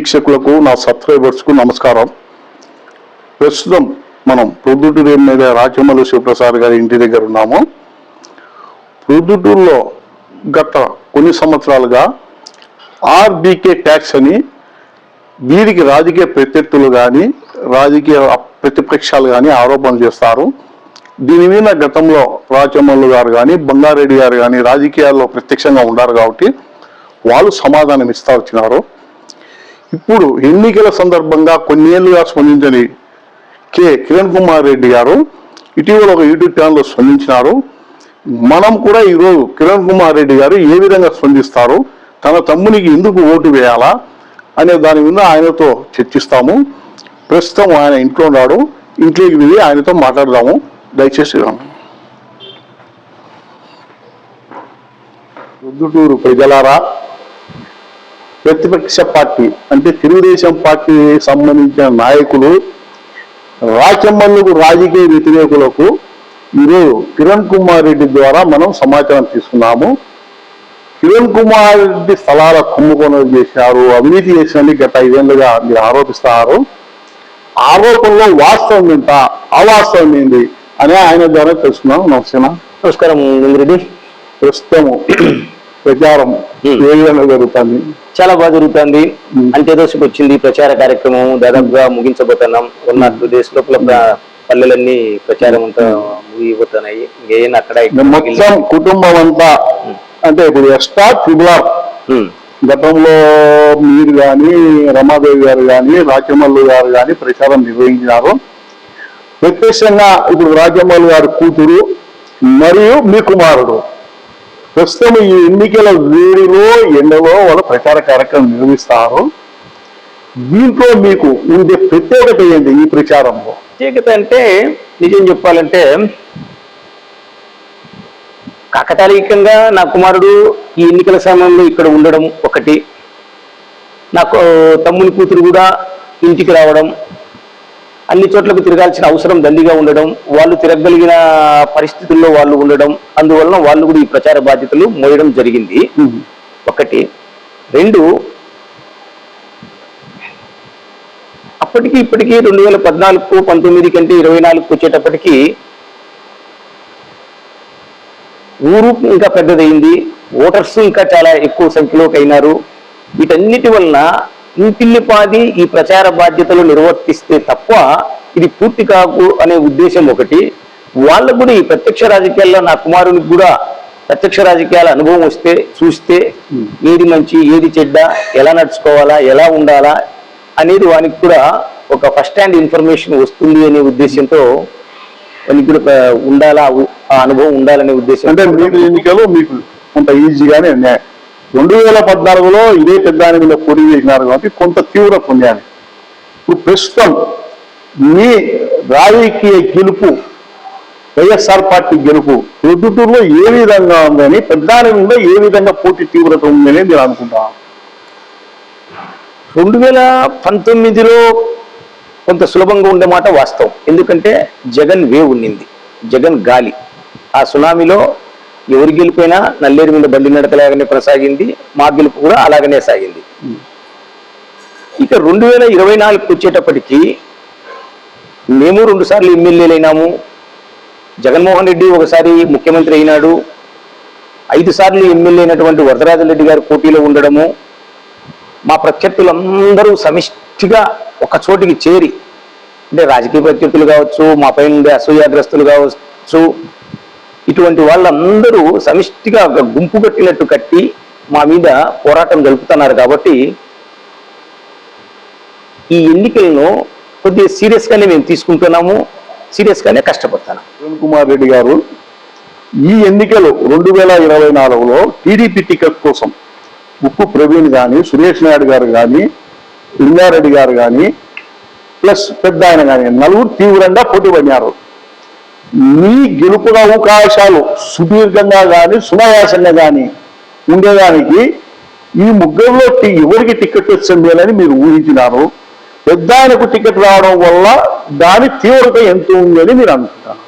వీక్షకులకు నా సబ్స్క్రైబర్స్కు నమస్కారం. ప్రస్తుతం మనం ప్రొద్దుటూరు ఎమ్మెల్యే రాచమల్లు శివప్రసాద్ గారి ఇంటి దగ్గర ఉన్నాము. ప్రొద్దుటూరులో గత కొన్ని సంవత్సరాలుగా ఆర్బీకే ట్యాక్స్ అని వీరికి రాజకీయ ప్రత్యర్థులు కానీ రాజకీయ ప్రతిపక్షాలు కానీ ఆరోపణలు చేస్తారు. దీని మీద గతంలో రాజమల్లు గారు కానీ బంగారెడ్డి గారు కానీ రాజకీయాల్లో ప్రత్యక్షంగా ఉన్నారు కాబట్టి వాళ్ళు సమాధానం ఇస్తా వచ్చినారు. ఇప్పుడు ఎన్నికల సందర్భంగా కొన్నేళ్ళుగా స్పందించని కె. కిరణ్ కుమార్ రెడ్డి గారు ఇటీవల ఒక యూట్యూబ్ ఛానల్లో స్పందించినారు. మనం కూడా ఈరోజు కిరణ్ కుమార్ రెడ్డి గారు ఏ విధంగా స్పందిస్తారు తన తమ్మునికి ఎందుకు ఓటు వేయాలా అనే దాని మీద ఆయనతో చర్చిస్తాము. ప్రస్తుతం ఆయన ఇంట్లో ఉన్నాడు. ఇంట్లోకి వెళ్ళి ఆయనతో మాట్లాడదాము. దయచేసి రండి. ప్రజలారా ప్రతిపక్ష పార్టీ అంటే తెలుగుదేశం పార్టీకి సంబంధించిన నాయకులు రాచమ్మల్లుకు రాజకీయ వ్యతిరేకులకు ఈరోజు కిరణ్ కుమార్ రెడ్డి ద్వారా మనం సమాచారం తీసుకున్నాము. కిరణ్ కుమార్ రెడ్డి స్థలాల కుంభకోణం చేశారు అవినీతి చేసినని గత ఐదేళ్ళుగా మీరు ఆరోపిస్తారు. ఆరోపణలో వాస్తవం ఎంత అవాస్తవం ఏంది? అని ఆయన ద్వారా తెలుసుకున్నాం. నమస్తేనా నమస్కారం ఇంద్రెడ్డి ప్రస్తుతము ప్రచారం ఏ విధంగా జరుగుతుంది? చాలా బాగా జరుగుతుంది. అంత్యదోషకు వచ్చింది. ప్రచార కార్యక్రమం దాదాపుగా ముగించబోతున్నాం. ఉన్న టూ డేస్ లోపల పల్లెలన్నీ ప్రచారం అంతా ముగిపోతున్నాయి ఇంకేం అక్కడ మొత్తం కుటుంబం అంతా అంటే ఇప్పుడు ఎక్స్ట్రా ట్రిబులార్ గతంలో మీరు కానీ రమాదేవి గారు కానీ రాజమల్లు గారు కానీ ప్రచారం నిర్వహించినారు. ప్రత్యక్షంగా ఇప్పుడు రాజమల్లు గారి కూతురు మరియు మీ కుమారుడు. ప్రస్తుతం ఈ ఎన్నికల వేడిలో ఎండలో వాళ్ళు ప్రచార కార్యక్రమం నిర్వహిస్తారు. దీంట్లో మీకు ఉండే ప్రత్యేకత ఏంటి ఈ ప్రచారంలో? ప్రత్యేకత అంటే నిజం చెప్పాలంటే కాకతాళీయంగా నా కుమారుడు ఈ ఎన్నికల సమయంలో ఇక్కడ ఉండడం ఒకటి. నాకు తమ్ముని కూతురు కూడా ఇంటికి రావడం అన్ని చోట్లకు తిరగాల్సిన అవసరం దండిగా ఉండడం వాళ్ళు తిరగలిగిన పరిస్థితుల్లో వాళ్ళు ఉండడం అందువలన వాళ్ళు కూడా ఈ ప్రచార బాధ్యతలు మోయడం జరిగింది. ఒకటి. రెండు. అప్పటికి ఇప్పటికీ రెండు వేల పద్నాలుగు పంతొమ్మిది కంటే ఇరవై నాలుగుకి వచ్చేటప్పటికి ఊరు ఇంకా పెద్దదైంది ఓటర్స్ ఇంకా చాలా ఎక్కువ సంఖ్యలోకి అయినారు వీటన్నిటి వలన ఇంటిల్లిపాది ఈ ప్రచార బాధ్యతలు నిర్వర్తిస్తే తప్ప ఇది పూర్తి కాకు అనే ఉద్దేశం ఒకటి. వాళ్ళకు కూడా ఈ ప్రత్యక్ష రాజకీయాల్లో నా కుమారునికి కూడా ప్రత్యక్ష రాజకీయాల అనుభవం వస్తే చూస్తే ఏది మంచి ఏది చెడ్డ ఎలా నడుచుకోవాలా ఎలా ఉండాలా అనేది వానికి కూడా ఒక ఫస్ట్ హ్యాండ్ ఇన్ఫర్మేషన్ వస్తుంది అనే ఉద్దేశంతో వానికి కూడా ఉండాలా ఆ అనుభవం ఉండాలనే ఉద్దేశం అంటే మీరు ఎన్నికలు మీకు కొంత ఈజీగానే రెండు వేల పద్నాలుగులో ఇదే పెద్ద మీద పోటీ చేసినారు కాబట్టి కొంత తీవ్రత పొందాను ఇప్పుడు ప్రస్తుతం మీ రాజకీయ గెలుపు వైఎస్ఆర్ పార్టీ గెలుపు ప్రొద్దుటూరులో ఏ విధంగా ఉందని పెద్ద మీద ఏ విధంగా పోటీ తీవ్రత ఉందని నేను అనుకుంటాను రెండు వేల పంతొమ్మిదిలో కొంత సులభంగా ఉండే మాట వాస్తవం. ఎందుకంటే జగన్ వేవ్ ఉండింది జగన్ గాలి. ఆ సునామీలో ఎవరి గెలిపోయినా నల్లేరు మీద బండి నడకలాగానే కొనసాగింది మా గెలుపు కూడా అలాగనే సాగింది. ఇక రెండు వేల ఇరవై నాలుగుకి వచ్చేటప్పటికి మేము రెండు సార్లు ఎమ్మెల్యేలు అయినాము. జగన్మోహన్ రెడ్డి ఒకసారి ముఖ్యమంత్రి అయినాడు. ఐదు సార్లు ఎమ్మెల్యే అయినటువంటి వరదరాజరెడ్డి గారు పోటీలో ఉండడము. మా ప్రత్యర్థులందరూ సమిష్టిగా ఒక చోటికి చేరి అంటే రాజకీయ ప్రత్యర్థులు కావచ్చు మా పైన ఉండే అసూయాగ్రస్తులు కావచ్చు ఇటువంటి వాళ్ళందరూ సమిష్టిగా ఒక గుంపు కట్టినట్టు కట్టి మా మీద పోరాటం జరుపుతున్నారు కాబట్టి ఈ ఎన్నికలను కొద్దిగా సీరియస్గానే మేము తీసుకుంటున్నాము సీరియస్గానే కష్టపడుతున్నాం. కిరణ్ కుమార్ రెడ్డి గారు ఈ ఎన్నికలు రెండు వేల ఇరవై నాలుగులో టీడీపీ టికెట్ కోసం ఉప్పు ప్రవీణ్ కానీ సురేష్ నాయుడు గారు కానీ లింగారెడ్డి గారు కానీ ప్లస్ పెద్ద ఆయన కానీ నలుగురు తీవ్రంగా పోటీ పడినారు. మీ గెలుపు అవకాశాలు సుదీర్ఘంగా కానీ సునాయాసంగా కానీ ఉండేదానికి ఈ ముగ్గురులో ఎవరికి టికెట్ వచ్చింది అని మీరు ఊహించినారు. పెద్ద ఆయనకు టికెట్ రావడం వల్ల దాని తీవ్రత ఎంత ఉందని మీరు అనుకుంటారు.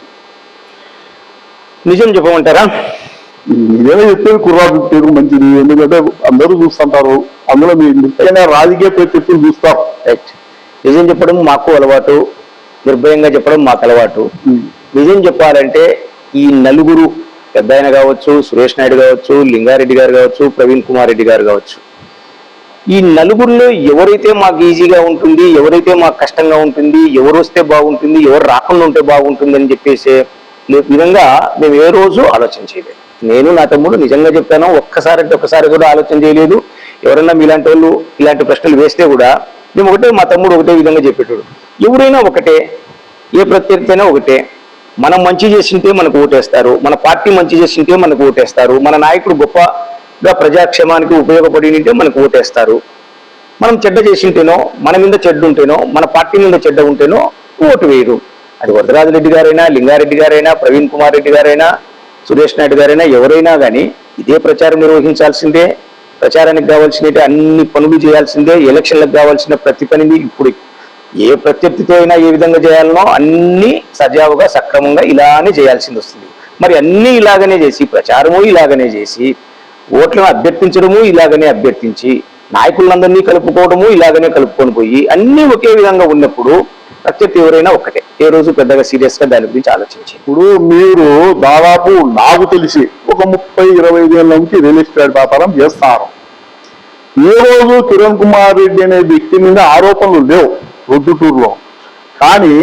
నిజం చెప్పమంటారా? ఇదేదో చెప్పేది కుర్రాడు పేరు మంచిది ఎందుకంటే అందరూ చూస్తుంటారు. అందులో మీ ముఖ్యంగా రాజకీయ ప్రత్యర్థులు చూస్తారు. నిజం చెప్పడం మాకు అలవాటు నిర్భయంగా చెప్పడం మాకు అలవాటు. నిజం చెప్పాలంటే ఈ నలుగురు పెద్ద ఆయన కావచ్చు సురేష్ నాయుడు కావచ్చు లింగారెడ్డి గారు కావచ్చు ప్రవీణ్ కుమార్ రెడ్డి గారు కావచ్చు. ఈ నలుగురిలో ఎవరైతే మాకు ఈజీగా ఉంటుంది ఎవరైతే మాకు కష్టంగా ఉంటుంది ఎవరు వస్తే బాగుంటుంది ఎవరు రాకుండా ఉంటే బాగుంటుంది అని చెప్పేసి విధంగా మేము ఏ రోజు ఆలోచన చేయలేదు. నేను నా తమ్ముడు నిజంగా చెప్తాను ఒక్కసారి అంటే ఒక్కసారి కూడా ఆలోచన చేయలేదు. ఎవరైనా మీలాంటి వాళ్ళు ఇలాంటి ప్రశ్నలు వేస్తే కూడా మేము ఒకటే మా తమ్ముడు ఒకటే విధంగా చెప్పేటాడు. ఎవరైనా ఒకటే ఏ ప్రత్యర్థి అయినా ఒకటే మనం మంచి చేసింటే మనకు ఓటేస్తారు మన పార్టీ మంచి చేసింటే మనకు ఓటేస్తారు మన నాయకుడు గొప్పగా ప్రజాక్షేమానికి ఉపయోగపడింటే మనకు ఓటేస్తారు. మనం చెడ్డ చేసింటేనో మన మీద చెడ్డ ఉంటేనో మన పార్టీ మీద చెడ్డ ఉంటేనో ఓటు వేయరు. అది వరదరాజరెడ్డి గారైనా లింగారెడ్డి గారైనా ప్రవీణ్ కుమార్ రెడ్డి గారైనా సురేష్ నాయుడు గారైనా ఎవరైనా కానీ ఇదే ప్రచారం నిర్వహించాల్సిందే ప్రచారానికి కావాల్సిన అన్ని పనులు చేయాల్సిందే ఎలక్షన్లకు కావాల్సిన ప్రతి పనిని ఇప్పుడు ఏ ప్రత్యర్థితో అయినా ఏ విధంగా చేయాలనో అన్నీ సజావుగా సక్రమంగా ఇలానే చేయాల్సింది వస్తుంది. మరి అన్ని ఇలాగనే చేసి ప్రచారము ఇలాగనే చేసి ఓట్లను అభ్యర్థించడము ఇలాగనే అభ్యర్థించి నాయకులందరినీ కలుపుకోవడము ఇలాగనే కలుపుకొని పోయి అన్ని ఒకే విధంగా ఉన్నప్పుడు ప్రత్యర్థి ఎవరైనా ఒక్కటే. ఏ రోజు పెద్దగా సీరియస్గా దాని గురించి ఆలోచించి. ఇప్పుడు మీరు దాదాపు నాకు తెలిసి ఒక ముప్పై ఇరవై ఐదు నుంచి రియల్ ఎస్టేట్ వ్యాపారం చేస్తారు. ఏ రోజు కిరణ్ కుమార్ రెడ్డి అనే వ్యక్తి మీద ఆరోపణలు లేవు. ప్రొద్దుటూరులో కానీ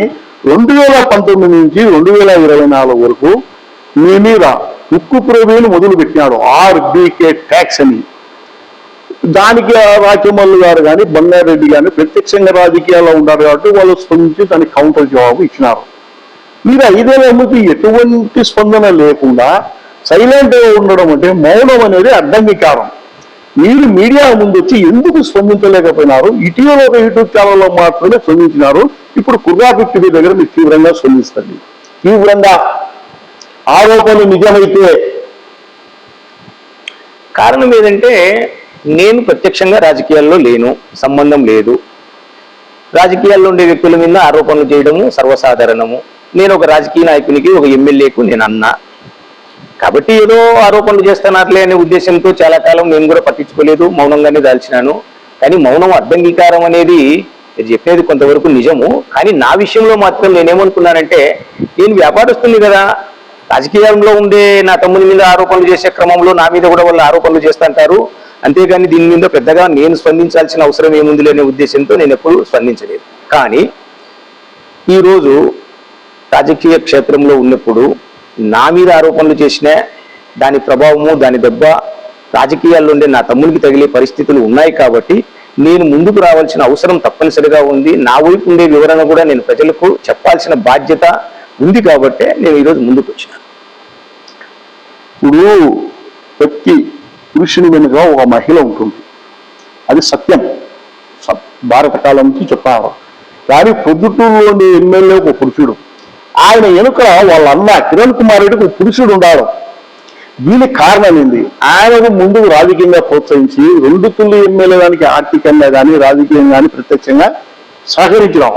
రెండు వేల పంతొమ్మిది నుంచి రెండు వేల ఇరవై నాలుగు వరకు మీ మీద ఉక్కు ప్రవీణ్ మొదలు పెట్టినాడు ఆర్బీకే ట్యాక్స్ అని. దానికి రాచమల్లు గారు కానీ బంగారెడ్డి కానీ ప్రత్యక్షంగా రాజకీయాల్లో ఉన్నారు కాబట్టి వాళ్ళు స్పందించి దానికి కౌంటర్ జవాబు ఇచ్చినారు. మీరు ఐదేళ్ళ ముందు ఎటువంటి స్పందన లేకుండా సైలెంట్గా ఉండడం అంటే మౌనం అనేది అడ్డంగీకారం మీరు మీడియా ముందు వచ్చి ఎందుకు స్పందించలేకపోయినారు? ఇటీవల ఒక యూట్యూబ్ ఛానల్లో మాత్రమే స్పందించినారు. ఇప్పుడు కుర్రా ఫిఫ్టీ దగ్గర మీరు తీవ్రంగా స్పందిస్తుంది తీవ్రంగా ఆరోపణలు నిజమైతే కారణం ఏదంటే నేను ప్రత్యక్షంగా రాజకీయాల్లో లేను సంబంధం లేదు. రాజకీయాల్లో ఉండే వ్యక్తుల మీద ఆరోపణలు చేయడము సర్వసాధారణము. నేను ఒక రాజకీయ నాయకునికి ఒక ఎమ్మెల్యేకు నేను అన్నా. కాబట్టి ఏదో ఆరోపణలు చేస్తున్నారులే అనే ఉద్దేశంతో చాలా కాలం నేను కూడా పట్టించుకోలేదు మౌనంగానే దాల్చినాను. కానీ మౌనం అర్థంగీకారం అనేది మీరు చెప్పేది కొంతవరకు నిజము. కానీ నా విషయంలో మాత్రం నేనేమనుకున్నానంటే నేను వ్యాపారస్తుంది కదా రాజకీయంలో ఉండే నా తమ్ముని మీద ఆరోపణలు చేసే క్రమంలో నా మీద కూడా వాళ్ళు ఆరోపణలు చేస్తుంటారు. అంతేగాని దీని మీద పెద్దగా నేను స్పందించాల్సిన అవసరం ఏముంది అనే ఉద్దేశంతో నేను ఎప్పుడు స్పందించలేదు. కానీ ఈరోజు రాజకీయ క్షేత్రంలో ఉన్నప్పుడు నా మీద ఆరోపణలు చేసిన దాని ప్రభావము దాని దెబ్బ రాజకీయాల్లో ఉండే నా తమ్మునికి తగిలే పరిస్థితులు ఉన్నాయి కాబట్టి నేను ముందుకు రావాల్సిన అవసరం తప్పనిసరిగా ఉంది. నా వైపు ఉండే వివరణ కూడా నేను ప్రజలకు చెప్పాల్సిన బాధ్యత ఉంది కాబట్టే నేను ఈరోజు ముందుకు వచ్చినాను ఇప్పుడు ప్రతి పురుషుని వెనుక ఒక మహిళ ఉంటుంది. అది సత్యం. భారత కాలం నుంచి చెప్పాలి? కానీ పొద్దుటూరులోని ఎమ్మెల్యే ఒక పురుషుడు. ఆయన వెనుక వాళ్ళ అన్న కిరణ్ కుమార్ రెడ్డికి పురుషుడు ఉండాలి. దీనికి కారణం ఏంది? ఆయనకు ముందుకు రాజకీయంగా ప్రోత్సహించి రెండు తుల్లి ఎమ్మెల్యే దానికి ఆర్థికంగా కానీ రాజకీయంగా కానీ ప్రత్యక్షంగా సహకరించినాం.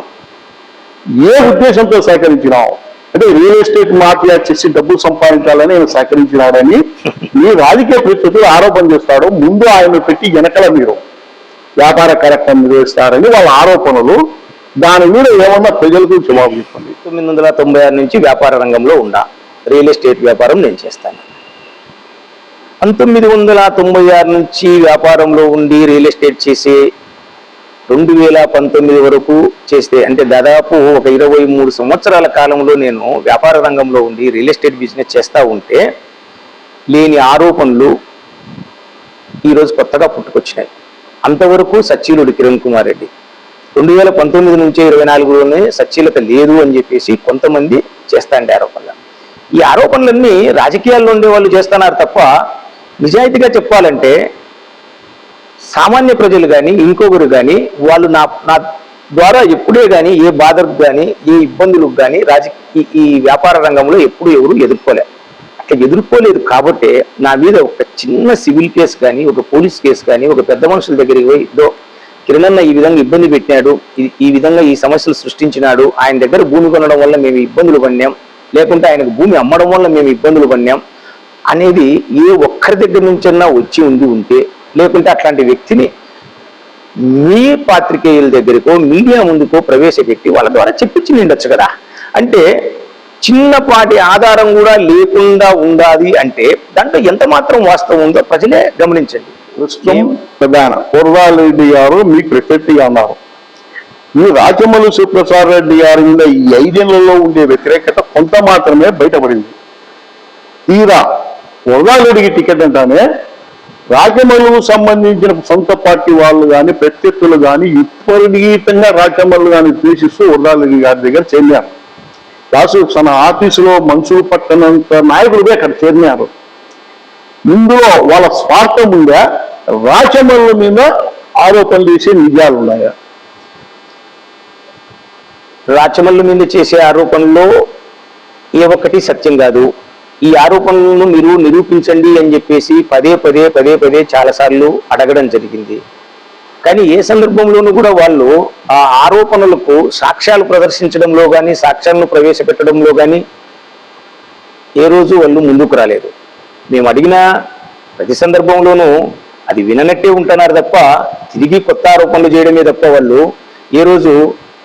ఏ ఉద్దేశంతో సేకరించినావు అంటే రియల్ ఎస్టేట్ మాఫియా చేసి డబ్బులు సంపాదించాలని ఆయన సహకరించినాడని ఈ రాజకీయ ప్రత్యర్థులు ఆరోపణ చేస్తాడు. ముందు ఆయన పెట్టి వెనకల మీరు వ్యాపార కార్యక్రమం నిర్వహిస్తారని వాళ్ళ ఆరోపణలు దాని మీద ఏమన్నా ప్రజలకు జవాబు చెప్పండి. తొమ్మిది వందల తొంభై ఆరు నుంచి వ్యాపార రంగంలో ఉండా. రియల్ ఎస్టేట్ వ్యాపారం నేను చేస్తాను. పంతొమ్మిది వందల తొంభై ఆరు నుంచి వ్యాపారంలో ఉండి రియల్ ఎస్టేట్ చేసే రెండు వేల పంతొమ్మిది వరకు చేస్తే అంటే దాదాపు ఒక ఇరవై మూడు సంవత్సరాల కాలంలో నేను వ్యాపార రంగంలో ఉండి రియల్ ఎస్టేట్ బిజినెస్ చేస్తూ ఉంటే లేని ఆరోపణలు ఈరోజు కొత్తగా పుట్టుకొచ్చినాయి. అంతవరకు సచ్చీలుడు కిరణ్ కుమార్ రెడ్డి. రెండు వేల పంతొమ్మిది నుంచి ఇరవై నాలుగులోనే సచ్చీలత లేదు అని చెప్పేసి కొంతమంది చేస్తాండే ఆరోపణలు. ఈ ఆరోపణలన్నీ రాజకీయాల్లో ఉండే వాళ్ళు చేస్తున్నారు తప్ప నిజాయితీగా చెప్పాలంటే సామాన్య ప్రజలు కానీ ఇంకొకరు కానీ వాళ్ళు నా నా ద్వారా ఎప్పుడే కానీ ఏ బాధకు కానీ ఏ ఇబ్బందులకు కానీ రాజకీయ ఈ వ్యాపార రంగంలో ఎప్పుడు ఎవరు ఎదుర్కోలే. అట్లా ఎదుర్కోలేదు కాబట్టి నా మీద ఒక చిన్న సివిల్ కేసు కానీ ఒక పోలీస్ కేసు కానీ ఒక పెద్ద మనుషుల దగ్గరికి పోయి ఇదో కిరణన్న ఈ విధంగా ఇబ్బంది పెట్టినాడు. ఈ- విధంగా ఈ సమస్యలు సృష్టించినాడు. ఆయన దగ్గర భూమి కొనడం వల్ల మేము ఇబ్బందులు పడినాం. లేకుంటే ఆయనకు భూమి అమ్మడం వల్ల మేము ఇబ్బందులు పడినాం. అనేది ఏ ఒక్కరి దగ్గర నుంచన్నా వచ్చి ఉండి ఉంటే లేకుంటే అట్లాంటి వ్యక్తిని మీ పాత్రికేయుల దగ్గరకో మీడియా ముందుకో ప్రవేశపెట్టి వాళ్ళ ద్వారా చెప్పించి ఉండొచ్చు కదా. అంటే చిన్నపాటి ఆధారం కూడా లేకుండా ఉండాలి అంటే దాంట్లో ఎంత మాత్రం వాస్తవం ఉందో ప్రజలే గమనించండి. ప్రస్తుతం ప్రధాన. పూర్వారెడ్డి గారు మీకు ప్రత్యర్థిగా ఉన్నారు. ఈ రాజమల్లి శివప్రసాద్ రెడ్డి గారి మీద ఈ ఐదేళ్ళలో ఉండే వ్యతిరేకత కొంత మాత్రమే బయటపడింది. తీరా వరదారెడ్డికి టికెట్ అంటానే రాజమల్లుకు సంబంధించిన సొంత పార్టీ వాళ్ళు కానీ ప్రత్యర్థులు కానీ విపరీతంగా రాజమల్లు కానీ ద్వేషిస్తూ వరదారెడ్డి గారి దగ్గర చేరారు రాసు తన ఆఫీసులో మనుషులు పట్టనంత నాయకులుగా అక్కడ చేరినారు. ఇందులో వాళ్ళ స్వార్థం ఉందా? రాచమల్లు మీద ఆరోపణలు చేసే నిజాలు ఉన్నాయా? రాచమల్లు మీద చేసే ఆరోపణలో ఏ ఒక్కటి సత్యం కాదు. ఈ ఆరోపణలను మీరు నిరూపించండి అని చెప్పేసి పదే పదే పదే పదే చాలాసార్లు అడగడం జరిగింది. కానీ ఏ సందర్భంలోనూ కూడా వాళ్ళు ఆ ఆరోపణలకు సాక్ష్యాలు ప్రదర్శించడంలో కానీ సాక్ష్యాలను ప్రవేశపెట్టడంలో కానీ ఏ రోజు వాళ్ళు ముందుకు రాలేదు. మేము అడిగిన ప్రతి సందర్భంలోనూ అది విననట్టే ఉంటున్నారు తప్ప తిరిగి కొత్త ఆరోపణలు చేయడమే తప్ప వాళ్ళు ఏ రోజు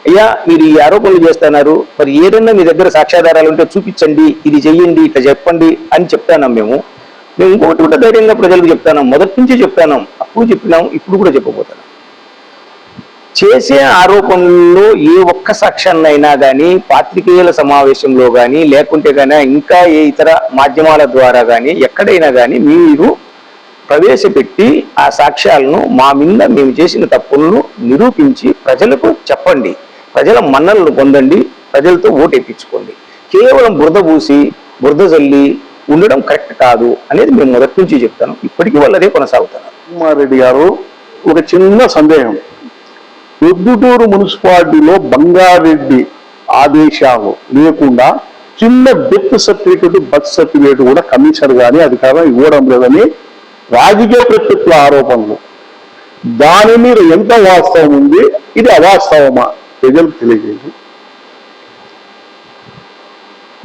అయ్యా మీరు ఈ ఆరోపణలు చేస్తున్నారు మరి ఏదన్నా మీ దగ్గర సాక్ష్యాధారాలు ఉంటే చూపించండి ఇది చెయ్యండి ఇట్లా చెప్పండి అని చెప్తాను మేము. మేము ఇంకొకటి కూడా ధైర్యంగా ప్రజలకు చెప్తాను మొదటి నుంచే చెప్తాను అప్పుడు చెప్పినాం ఇప్పుడు కూడా చెప్పబోతున్నాం. చేసే ఆరోపణల్లో ఏ ఒక్క సాక్ష్యాన్నైనా కానీ పాత్రికేయుల సమావేశంలో కానీ లేకుంటే కానీ ఇంకా ఏ ఇతర మాధ్యమాల ద్వారా కానీ ఎక్కడైనా కానీ మీరు ప్రవేశపెట్టి ఆ సాక్ష్యాలను మా మీద మేము చేసిన తప్పులను నిరూపించి ప్రజలకు చెప్పండి. ప్రజల మన్నలను పొందండి. ప్రజలతో ఓటేపించుకోండి కేవలం బురద పూసి బురద జల్లి ఉండడం కరెక్ట్ కాదు అనేది మేము మొదటి నుంచి చెప్తాను. ఇప్పటికీ వాళ్ళు అదే కొనసాగుతున్నారు. కుమారెడ్డి గారు ఒక చిన్న సందేహం. ప్రొద్దుటూరు మున్సిపాలిటీలో బంగారెడ్డి ఆదేశాలు లేకుండా చిన్న డెత్ సర్టిఫికేట్ బర్త్ సర్టిఫికేట్ కూడా కమిషనర్ కానీ అధికారం ఇవ్వడం లేదని రాజకీయ ప్రత్యక్ష ఆరోపణలు. దాని మీద ఎంత వాస్తవం ఉంది? ఇది అవాస్తవమా? ప్రజలకు తెలియజేయండి.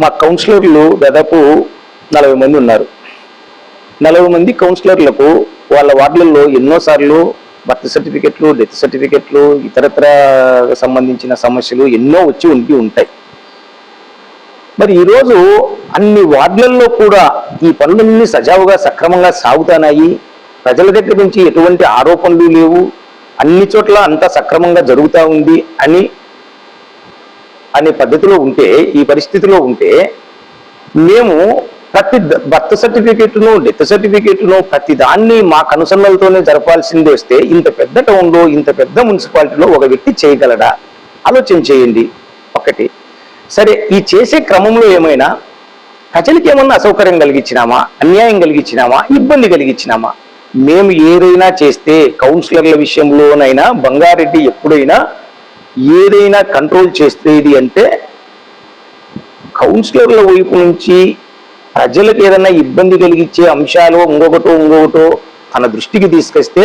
మా కౌన్సిలర్లు దాదాపు నలభై మంది ఉన్నారు. నలభై మంది కౌన్సిలర్లకు వాళ్ళ వార్డులలో ఎన్నోసార్లు బర్త్ సర్టిఫికెట్లు డెత్ సర్టిఫికెట్లు ఇతరత్ర సంబంధించిన సమస్యలు ఎన్నో వచ్చి ఉండి ఉంటాయి. మరి ఈరోజు అన్ని వార్డులలో కూడా ఈ పనులన్నీ సజావుగా సక్రమంగా సాగుతానాయి. ప్రజల దగ్గర నుంచి ఎటువంటి ఆరోపణలు లేవు. అన్ని చోట్ల అంతా సక్రమంగా జరుగుతూ ఉంది అని అనే పద్ధతిలో ఉంటే ఈ పరిస్థితిలో ఉంటే మేము ప్రతి బర్త్ సర్టిఫికేట్ను డెత్ సర్టిఫికేట్ను ప్రతి దాన్ని మా కనుసన్నలతోనే జరపాల్సింది వస్తే ఇంత పెద్ద టౌన్లో ఇంత పెద్ద మున్సిపాలిటీలో ఒక వ్యక్తి చేయగలడా? ఆలోచన చేయండి. ఒకటి. సరే ఈ చేసే క్రమంలో ఏమైనా ప్రజలకి ఏమన్నా అసౌకర్యం కలిగించినామా అన్యాయం కలిగించినామా ఇబ్బంది కలిగించినామా మేము ఏదైనా చేస్తే కౌన్సిలర్ల విషయంలోనైనా బంగారెడ్డి ఎప్పుడైనా ఏదైనా కంట్రోల్ చేసేది అంటే కౌన్సిలర్ల వైపు నుంచి ప్రజలకు ఏదైనా ఇబ్బంది కలిగించే అంశాలు ఇంకొకటో ఇంకొకటో తన దృష్టికి తీసుకొస్తే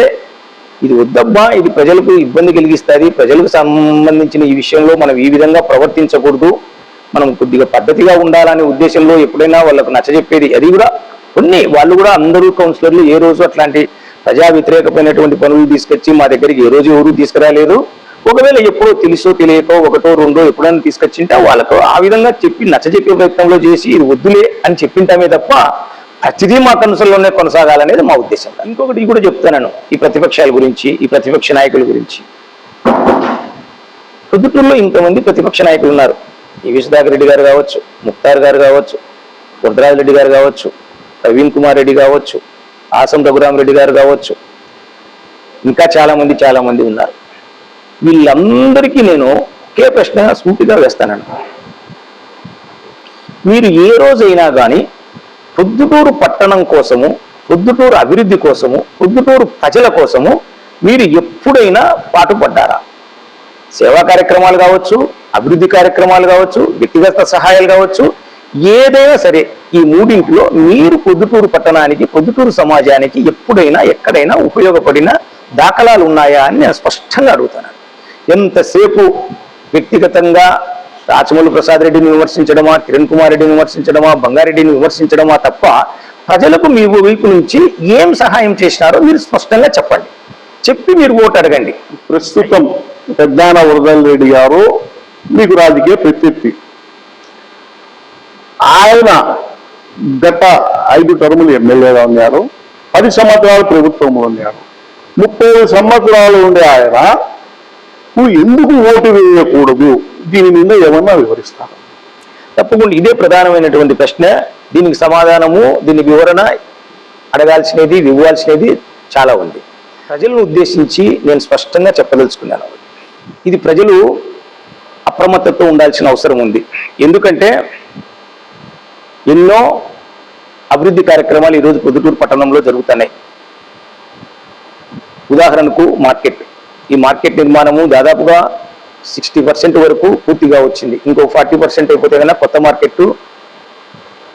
ఇది వద్దబ్బా ఇది ప్రజలకు ఇబ్బంది కలిగిస్తుంది. ప్రజలకు సంబంధించిన ఈ విషయంలో మనం ఈ విధంగా ప్రవర్తించకూడదు. మనం కొద్దిగా పద్ధతిగా ఉండాలనే ఉద్దేశంలో ఎప్పుడైనా వాళ్ళకు నచ్చజెప్పేది అది కూడా కొన్ని. వాళ్ళు కూడా అందరూ కౌన్సిలర్లు ఏ రోజు అట్లాంటి ప్రజా వ్యతిరేకమైనటువంటి పనులు తీసుకొచ్చి మా దగ్గరికి ఏ రోజు ఎవరు తీసుకురాలేదు. ఒకవేళ ఎప్పుడో తెలుసో తెలియకో ఒకటో రెండో ఎప్పుడైనా తీసుకొచ్చింటే వాళ్ళకు ఆ విధంగా చెప్పి నచ్చజెప్పే ప్రయత్నంలో చేసి ఇది వద్దులే అని చెప్పింటామే తప్ప ప్రతిదీ మా కన్సల్లోనే కొనసాగాలనేది మా ఉద్దేశం. ఇంకొకటి కూడా చెప్తాను ఈ ప్రతిపక్షాల గురించి ఈ ప్రతిపక్ష నాయకుల గురించి. ప్రొద్దుటూరులో ఇంతమంది ప్రతిపక్ష నాయకులు ఉన్నారు. ఈ విశ్వదాకర్ రెడ్డి గారు కావచ్చు ముక్తార్ గారు కావచ్చు వరదరాజు రెడ్డి గారు కావచ్చు ప్రవీణ్ కుమార్ రెడ్డి కావచ్చు ఆసం రఘురామరెడ్డి గారు కావచ్చు. ఇంకా చాలామంది చాలామంది ఉన్నారు. వీళ్ళందరికీ నేను ఒకే ప్రశ్న సూటిగా వేస్తానండి మీరు ఏ రోజైనా కానీ పొద్దుటూరు పట్టణం కోసము పొద్దుటూరు అభివృద్ధి కోసము పొద్దుటూరు ప్రజల కోసము మీరు ఎప్పుడైనా పాటుపడ్డారా? సేవా కార్యక్రమాలు కావచ్చు అభివృద్ధి కార్యక్రమాలు కావచ్చు వ్యక్తిగత సహాయాలు కావచ్చు ఏదైనా సరే ఈ మూడింటిలో మీరు పొద్దుటూరు పట్టణానికి పొద్దుటూరు సమాజానికి ఎప్పుడైనా ఎక్కడైనా ఉపయోగపడిన దాఖలాలు ఉన్నాయా అని నేను స్పష్టంగా అడుగుతాను. ఎంతసేపు వ్యక్తిగతంగా రాచమౌళి ప్రసాద్ రెడ్డిని విమర్శించడమా కిరణ్ కుమార్ రెడ్డిని విమర్శించడమా బంగారెడ్డిని విమర్శించడమా తప్ప ప్రజలకు మీ వైపు నుంచి ఏం సహాయం చేసినారో మీరు స్పష్టంగా చెప్పండి. చెప్పి మీరు ఓటు అడగండి. ప్రస్తుతం పెద్దాన వరదల్ రెడ్డి గారు మీకు రాజకీయ ప్రత్యర్థి. ఆయన గత ఐదు టర్ములు ఎమ్మెల్యేగా ఉన్నారు పది సంవత్సరాలు ప్రభుత్వంలో ఉన్నారు. ముప్పై సంవత్సరాలు ఉండే ఆయన నువ్వు ఎందుకు ఓటు వేయకూడదు? దీని మీద ఏమన్నా వివరిస్తారు? తప్పకుండా ఇదే ప్రధానమైనటువంటి ప్రశ్న. దీనికి సమాధానము దీని వివరణ అడగాల్సినది ఇవ్వాల్సినది చాలా ఉంది. ప్రజలను ఉద్దేశించి నేను స్పష్టంగా చెప్పదలుచుకున్నాను. ఇది ప్రజలు అప్రమత్తతో ఉండాల్సిన అవసరం ఉంది. ఎందుకంటే ఎన్నో అభివృద్ధి కార్యక్రమాలు ఈరోజు పొద్దుటూరు పట్టణంలో జరుగుతున్నాయి. ఉదాహరణకు మార్కెట్. ఈ మార్కెట్ నిర్మాణము దాదాపుగా సిక్స్టీ పర్సెంట్ వరకు పూర్తిగా వచ్చింది. ఇంకో ఫార్టీ పర్సెంట్ అయిపోతే కన్నా కొత్త మార్కెట్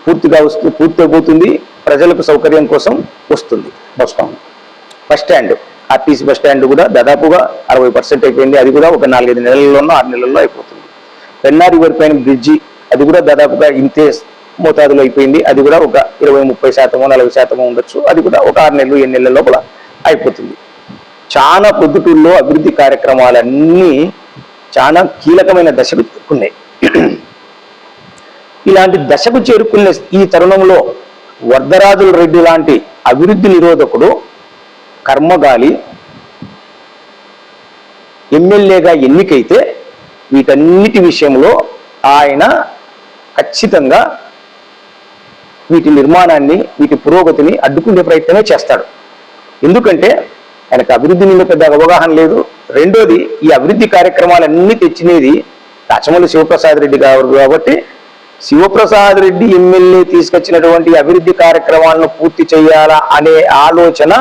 పూర్తిగా వస్తూ పూర్తి అయిపోతుంది ప్రజలకు సౌకర్యం కోసం వస్తుంది. వస్తాం bus stand. RTC bus stand కూడా దాదాపుగా అరవై పర్సెంట్ అయిపోయింది. అది కూడా ఒక నాలుగైదు నెలల్లోనో ఆరు నెలల్లో అయిపోతుంది. పెన్నారి రివర్ పైన బ్రిడ్జి అది కూడా దాదాపుగా ఇంతే మోతాదులో అయిపోయింది. అది కూడా ఒక ఇరవై ముప్పై శాతమో నలభై శాతమో ఉండొచ్చు. అది కూడా ఒక ఆరు నెలలు ఎన్ని నెలల లోపల అయిపోతుంది. చాలా పొద్దుటూరులో అభివృద్ధి కార్యక్రమాలన్నీ చాలా కీలకమైన దశకు చేరుకున్నాయి. ఇలాంటి దశకు చేరుకునే ఈ తరుణంలో వరదరాజుల రెడ్డి లాంటి అభివృద్ధి నిరోధకుడు కర్మగాలి ఎమ్మెల్యేగా ఎన్నికైతే వీటన్నిటి విషయంలో ఆయన ఖచ్చితంగా వీటి నిర్మాణాన్ని వీటి పురోగతిని అడ్డుకునే ప్రయత్నమే చేస్తాడు. ఎందుకంటే ఆయనకు అభివృద్ధి మీద పెద్ద అవగాహన లేదు. రెండోది ఈ అభివృద్ధి కార్యక్రమాలన్నీ తెచ్చినది రాచమల్లి శివప్రసాద్ రెడ్డి గారు కాబట్టి శివప్రసాద్ రెడ్డి ఎమ్మెల్యే తీసుకొచ్చినటువంటి అభివృద్ధి కార్యక్రమాలను పూర్తి చేయాలా అనే ఆలోచన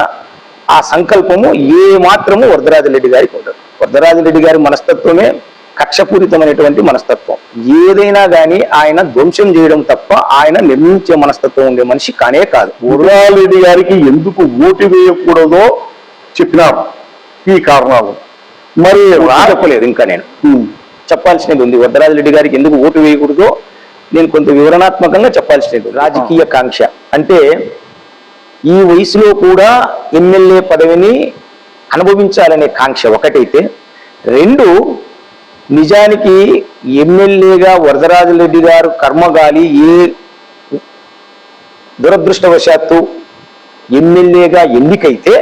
ఆ సంకల్పము ఏ మాత్రము వరదరాజరెడ్డి గారికి ఉండదు వరదరాజరెడ్డి గారి మనస్తత్వమే కక్షపూరితమైనటువంటి మనస్తత్వం. ఏదైనా కానీ ఆయన ధ్వంసం చేయడం తప్ప ఆయన నిర్మించే మనస్తత్వం ఉండే మనిషి కానే కాదు. వరదరాజు రెడ్డి గారికి ఎందుకు ఓటు వేయకూడదో చెప్పినారు. ఈ కారణాలు. మరి రా రా- చెప్పలేదు ఇంకా నేను. చెప్పాల్సినది ఉంది. వరదరాజరెడ్డి గారికి ఎందుకు ఓటు వేయకూడదో నేను కొంత వివరణాత్మకంగా చెప్పాల్సినది. రాజకీయ కాంక్ష. అంటే ఈ వయసులో కూడా ఎమ్మెల్యే పదవిని అనుభవించాలనే కాంక్ష ఒకటైతే రెండు నిజానికి ఎమ్మెల్యేగా వరదరాజరెడ్డి గారు కర్మగాలి ఏ దురదృష్టవశాత్తు ఎమ్మెల్యేగా ఎన్నికైతే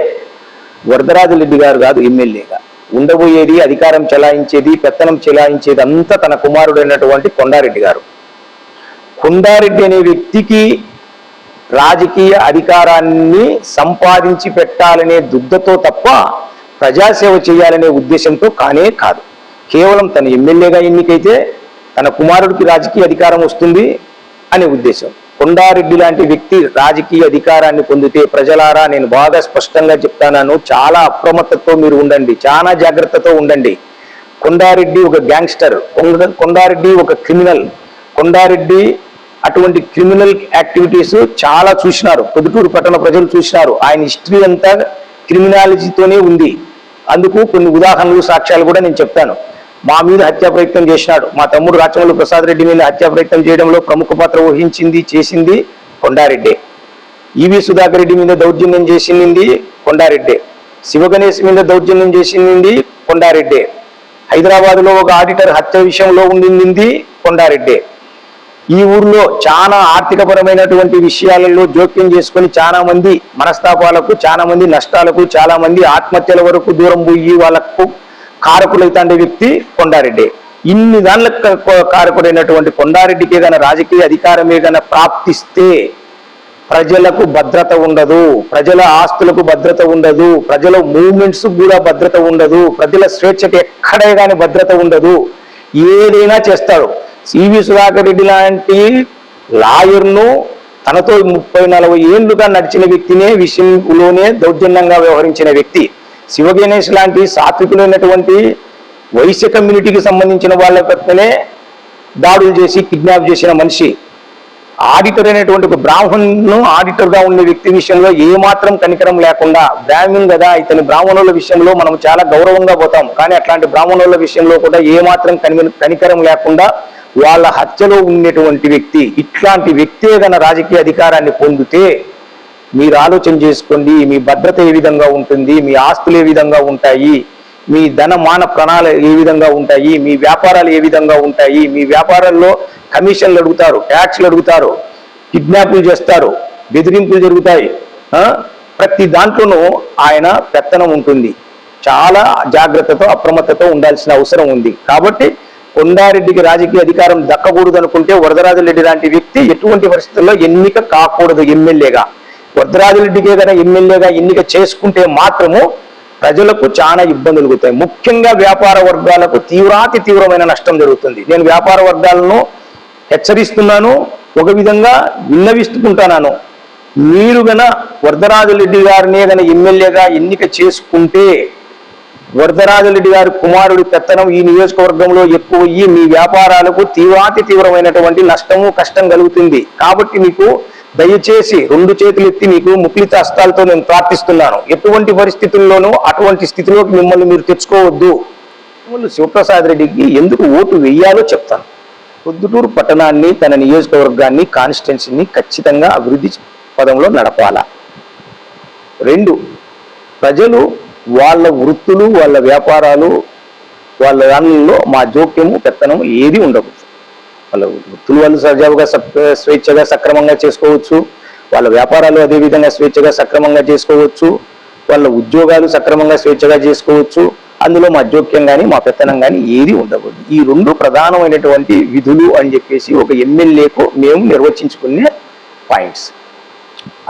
వరదరాజరెడ్డి గారు కాదు ఎమ్మెల్యేగా. ఉండబోయేది అధికారం చెలాయించేది పెత్తనం చెలాయించేది అంతా తన కుమారుడైనటువంటి కొండారెడ్డి గారు. కొండారెడ్డి అనే వ్యక్తికి రాజకీయ అధికారాన్ని సంపాదించి పెట్టాలనే దుగ్ధతో తప్ప ప్రజాసేవ చేయాలనే ఉద్దేశంతో కానే కాదు. కేవలం తన ఎమ్మెల్యేగా ఎన్నికైతే తన కుమారుడికి రాజకీయ అధికారం వస్తుంది అనే ఉద్దేశం. కొండారెడ్డి లాంటి వ్యక్తి రాజకీయ అధికారాన్ని పొందితే ప్రజలారా నేను బాగా స్పష్టంగా చెప్తాను చాలా అప్రమత్తతో మీరు ఉండండి. చాలా జాగ్రత్తతో ఉండండి. కొండారెడ్డి ఒక గ్యాంగ్స్టర్ కొండ- కొండారెడ్డి ఒక క్రిమినల్. కొండారెడ్డి అటువంటి క్రిమినల్ యాక్టివిటీస్ చాలా చూసినారు. పొద్దుటూరు పట్టణ ప్రజలు చూసినారు. ఆయన హిస్టరీ అంతా క్రిమినాలజీతోనే ఉంది. అందుకు కొన్ని ఉదాహరణలు సాక్ష్యాలు కూడా నేను చెప్తాను. మా మీద హత్యా ప్రయత్నం చేసినాడు. మా తమ్ముడు రాచమల్లు ప్రసాద్ రెడ్డి మీద హత్యా ప్రయత్నం చేయడంలో ప్రముఖ పాత్ర వహించింది చేసింది కొండారెడ్డి. ఈవి సుధాకర్ రెడ్డి మీద దౌర్జన్యం చేసింది కొండారెడ్డి. శివగణేష్ మీద దౌర్జన్యం చేసింది కొండారెడ్డి. హైదరాబాద్లో ఒక ఆడిటర్ హత్య విషయంలో ఉండింది కొండారెడ్డి. ఈ ఊర్లో చాలా ఆర్థికపరమైనటువంటి విషయాలలో జోక్యం చేసుకొని చాలా మంది మనస్తాపాలకు చాలా మంది నష్టాలకు చాలా మంది ఆత్మహత్యల వరకు దూరం పోయి వాళ్ళకు కారకులైతాండే వ్యక్తి కొండారెడ్డి. ఇన్ని దానిలకు కారకుడైనటువంటి కొండారెడ్డికి ఏదైనా రాజకీయ అధికారం ఏదైనా ప్రాప్తిస్తే ప్రజలకు భద్రత ఉండదు ప్రజల ఆస్తులకు భద్రత ఉండదు ప్రజల మూవ్మెంట్స్ కూడా భద్రత ఉండదు ప్రజల స్వేచ్ఛకు ఎక్కడే కానీ భద్రత ఉండదు. ఏదైనా చేస్తాడు. సివి సుధాకర్ రెడ్డి లాంటి లాయర్ను తనతో ముప్పై నలభై ఏళ్ళుగా నడిచిన వ్యక్తినే విషయంలోనే దౌర్జన్యంగా వ్యవహరించిన వ్యక్తి. శివగణేష్ లాంటి సాత్వికులైనటువంటి వైశ్య కమ్యూనిటీకి సంబంధించిన వాళ్ళ పక్కనే దాడులు చేసి కిడ్నాప్ చేసిన మనిషి. ఆడిటర్ అనేటువంటి ఒక బ్రాహ్మణ్ను ఆడిటర్గా ఉన్న వ్యక్తి విషయంలో ఏ మాత్రం కనికరం లేకుండా బ్రాహ్మణ్ కదా ఇతని బ్రాహ్మణుల విషయంలో మనం చాలా గౌరవంగా పోతాం. కానీ అట్లాంటి బ్రాహ్మణుల విషయంలో కూడా ఏ మాత్రం కనికరం లేకుండా వాళ్ళ హత్యలో ఉండేటువంటి వ్యక్తి ఇట్లాంటి వ్యక్తే గన రాజకీయ అధికారాన్ని పొందితే మీరు ఆలోచన చేసుకోండి మీ భద్రత ఏ విధంగా ఉంటుంది మీ ఆస్తులు ఏ విధంగా ఉంటాయి మీ ధన మాన ప్రణాళిక ఏ విధంగా ఉంటాయి మీ వ్యాపారాలు ఏ విధంగా ఉంటాయి మీ వ్యాపారాల్లో కమిషన్లు అడుగుతారు ట్యాక్స్లు అడుగుతారు కిడ్నాపులు చేస్తారు బెదిరింపులు జరుగుతాయి ప్రతి దాంట్లోనూ ఆయన పెత్తనం ఉంటుంది. చాలా జాగ్రత్తతో అప్రమత్తతో ఉండాల్సిన అవసరం ఉంది. కాబట్టి కొండారెడ్డికి రాజకీయ అధికారం దక్కకూడదు అనుకుంటే వరదరాజరెడ్డి లాంటి వ్యక్తి ఎటువంటి పరిస్థితుల్లో ఎన్నిక కాకూడదు ఎమ్మెల్యేగా. వరదరాజరెడ్డికే కదా ఎమ్మెల్యేగా ఎన్నిక చేసుకుంటే మాత్రము ప్రజలకు చాలా ఇబ్బందులు కలుగుతాయి. ముఖ్యంగా వ్యాపార వర్గాలకు తీవ్రాతి తీవ్రమైన నష్టం జరుగుతుంది. నేను వ్యాపార వర్గాలను హెచ్చరిస్తున్నాను ఒక విధంగా విన్నవిస్తుకుంటున్నాను మీరు గన వరదరాజరెడ్డి గారినే గన ఎమ్మెల్యేగా ఎన్నిక చేసుకుంటే వరదరాజరెడ్డి గారి కుమారుడి పెత్తనం ఈ నియోజకవర్గంలో ఎక్కువ ఈ మీ వ్యాపారాలకు తీవ్రాతి తీవ్రమైనటువంటి నష్టము కష్టం కలుగుతుంది. కాబట్టి మీకు దయచేసి రెండు చేతులు ఎత్తి మీకు ముక్లిత హస్తాలతో నేను ప్రార్థిస్తున్నాను. ఎటువంటి పరిస్థితుల్లోనూ అటువంటి స్థితిలోకి మిమ్మల్ని మీరు తెచ్చుకోవద్దు. మిమ్మల్ని శివప్రసాద్ రెడ్డికి ఎందుకు ఓటు వేయాలో చెప్తాను. పొద్దుటూరు పట్టణాన్ని తన నియోజకవర్గాన్ని కాన్స్టిట్యున్సీని ఖచ్చితంగా అభివృద్ధి పదంలో నడపాలా? రెండు ప్రజలు వాళ్ళ వృత్తులు వాళ్ళ వ్యాపారాలు వాళ్ళ దానిలో మా జోక్యము పెత్తనం ఏది ఉండకూడదు. వాళ్ళ వృత్తులు వాళ్ళు సజావుగా స్వేచ్ఛగా సక్రమంగా చేసుకోవచ్చు. వాళ్ళ వ్యాపారాలు అదే విధంగా స్వేచ్ఛగా సక్రమంగా చేసుకోవచ్చు. వాళ్ళ ఉద్యోగాలు సక్రమంగా స్వేచ్ఛగా చేసుకోవచ్చు. అందులో మా జోక్యం కానీ మా పెత్తనం కానీ ఏది ఉండకూడదు. ఈ రెండు ప్రధానమైనటువంటి విధులు అని చెప్పేసి ఒక ఎమ్మెల్యేకు మేము నిర్వచించుకునే పాయింట్స్.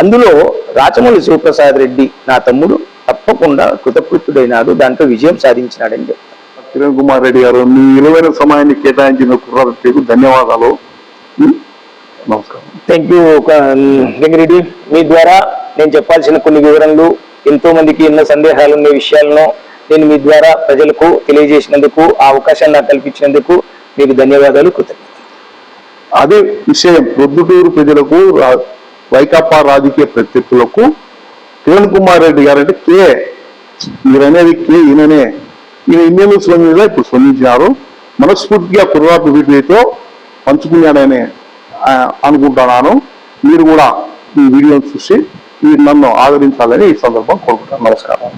అందులో రాచమల్లి శివప్రసాద్ రెడ్డి నా తమ్ముడు తప్పకుండా కృతకృత్యుడైనాడు దాంట్లో విజయం సాధించినాడని చెప్తాను కిరణ్ కుమార్ రెడ్డి గారు మీ విలువైన సమయాన్ని కేటాయించిన కుర్రాలకు ధన్యవాదాలు? నమస్కారం. Thank you Venkat Reddy. మీ ద్వారా నేను చెప్పాల్సిన కొన్ని వివరణలు ఎంతో మందికి ఎన్నో సందేహాలు ఉన్న విషయాలను నేను మీ ద్వారా ప్రజలకు తెలియజేసినందుకు ఆ అవకాశాన్ని నాకు కల్పించినందుకు మీకు ధన్యవాదాలు కృతజ్ఞతలు. అదే విషయం ప్రొద్దుటూరు ప్రజలకు వైకాపా రాజకీయ ప్రత్యర్థులకు కిరణ్ కుమార్ రెడ్డి గారు అంటే కే. మీరనేది కే ఈయననే. ఈయన ఇన్నేళ్ళు మీద ఇప్పుడు స్పందించినారు. మనస్ఫూర్తిగా కుర్రాపు వీటితో పంచుకున్నాడని అనుకుంటున్నాను. మీరు కూడా ఈ వీడియోని చూసి మీరు నన్ను ఆదరించాలని ఈ సందర్భం కోరుకుంటాను నమస్కారం.